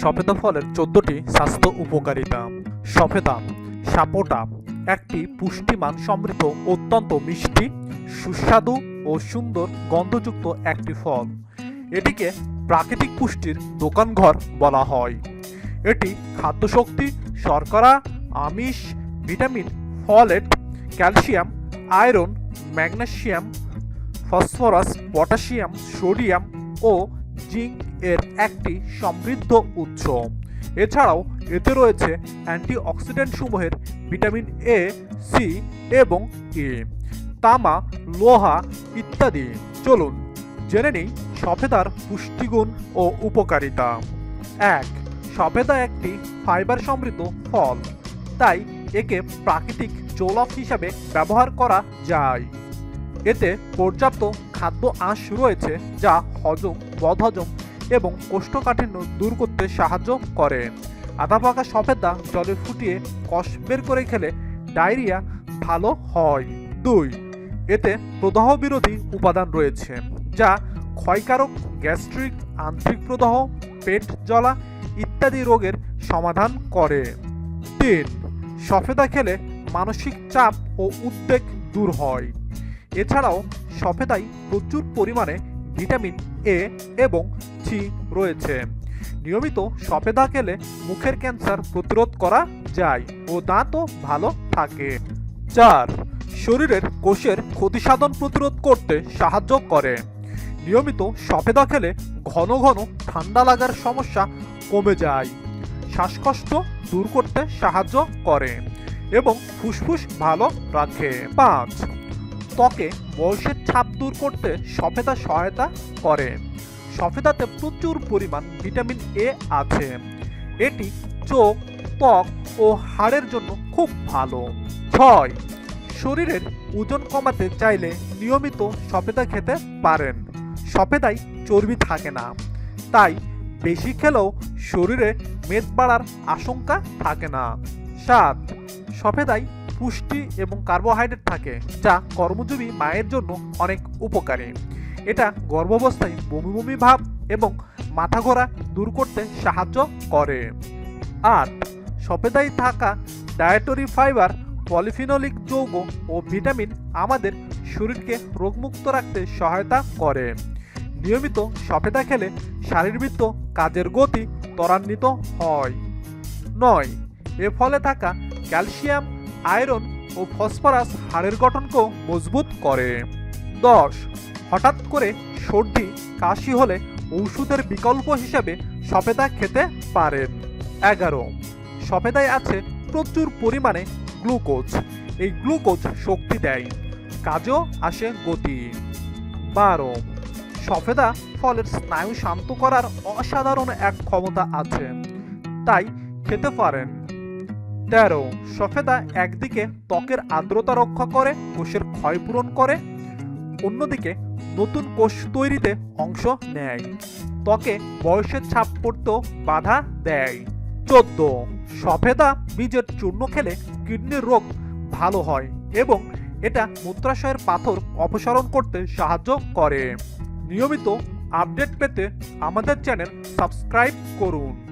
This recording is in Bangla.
সফেদা ফলের চোদ্দটি স্বাস্থ্য উপকারিতা। সফেদা, সাপোটা একটি পুষ্টিমান, সমৃদ্ধ, অত্যন্ত মিষ্টি, সুস্বাদু ও সুন্দর গন্ধযুক্ত একটি ফল। এটিকে প্রাকৃতিক পুষ্টির দোকানঘর বলা হয়। এটি খাদ্যশক্তি, শর্করা, আমিষ, vitamin, folate, calcium, iron, magnesium, phosphorus, potassium, sodium ও জিঙ্ক এর একটি সমৃদ্ধ উৎস। এছাড়াও এতে রয়েছে অ্যান্টিঅক্সিডেন্ট সমূহের ভিটামিন এ সি এবং এ তামা, লোহা ইত্যাদি। চলুন, জেনে নিই সফেদার পুষ্টিগুণ ও উপকারিতা। এক, সফেদা একটি ফাইবার সমৃদ্ধ ফল। তাই একে প্রাকৃতিক জৌলভ হিসাবে ব্যবহার করা যায়। এতে পর্যাপ্ত খাদ্য আঁশ রয়েছে যা হজম বদহজম এবং কোষ্ঠকাঠিন্য দূর করতে সাহায্য করে। আধা পাকা সফেদা জলে ফুটিয়ে কষ বের করে খেলে ডায়রিয়া ভালো হয়। দুই, এতে প্রদাহ বিরোধী উপাদান রয়েছে, যা ক্ষয়কারক, গ্যাস্ট্রিক, আন্ত্রিক প্রদাহ, পেট জ্বলা ইত্যাদি রোগের সমাধান করে। তিন, সফেদা খেলে মানসিক চাপ ও উদ্বেগ দূর হয়। এছাড়াও সফেদায় প্রচুর পরিমাণে ভিটামিন এ এবং সি রয়েছে। নিয়মিত সফেদা খেলে মুখের ক্যান্সার প্রতিরোধ করা যায় ও দাঁতও ভালো থাকে। চার, শরীরের কোষের ক্ষতিসাধন প্রতিরোধ করতে সাহায্য করে। নিয়মিত সফেদা খেলে ঘন ঘন ঠান্ডা লাগার সমস্যা কমে যায়। শ্বাসকষ্ট দূর করতে সাহায্য করে এবং ফুসফুস ভালো রাখে। পাঁচ ত্বকে বয়সের ছাপ দূর করতে সফেদা সহায়তা করে। সফেদাতে প্রচুর পরিমাণ ভিটামিন এ আছে। এটি চোখ, ত্বক ও হাড়ের জন্য খুব ভালো। ছয়, শরীরের ওজন কমাতে চাইলে নিয়মিত সফেদা খেতে পারেন। সফেদায় চর্বি থাকে না, তাই বেশি খেলেও শরীরে মেদ বাড়ার আশঙ্কা থাকে না। সাত, সফেদায় পুষ্টি এবং কার্বোহাইড্রেট থাকে, যা কর্মজীবী মায়ের জন্য অনেক উপকারী। এটা গর্ভাবস্থায় বমি বমি ভাব এবং মাথা ঘোরা দূর করতে সাহায্য করে। আট সফেদায় থাকা ডায়েটরি ফাইবার পলিফিনলিক যৌগ ও ভিটামিন আমাদের শরীরকে রোগমুক্ত রাখতে সহায়তা করে। নিয়মিত সফেদা খেলে শারীরবৃত্ত কাজের গতি ত্বরান্বিত হয়। নয় এ ফলে থাকা ক্যালসিয়াম, আয়রন ও ফসফরাস হাড়ের গঠনকেও মজবুত করে। দশ, হঠাৎ করে সর্দি, কাশি হলে ঔষধের বিকল্প হিসেবে সফেদা খেতে পারেন। এগারো, সফেদায় আছে প্রচুর পরিমাণে গ্লুকোজ। এই গ্লুকোজ শক্তি দেয়, কাজও আসে গতি। বারো, সফেদা ফলের স্নায়ু শান্ত করার অসাধারণ এক ক্ষমতা আছে। তাই খেতে পারেন। তেরো, সফেদা একদিকে ত্বকের আর্দ্রতা রক্ষা করে, কোষের ক্ষয়পূরণ করে, অন্যদিকে নতুন কোষ তৈরিতে অংশ নেয়। ত্বকে বয়সের ছাপ পড়তেও বাধা দেয়। চোদ্দ, সফেদা বীজের চূর্ণ খেলে কিডনির রোগ ভালো হয় এবং এটা মূত্রাশয়ের পাথর অপসারণ করতে সাহায্য করে। নিয়মিত আপডেট পেতে আমাদের চ্যানেল সাবস্ক্রাইব করুন।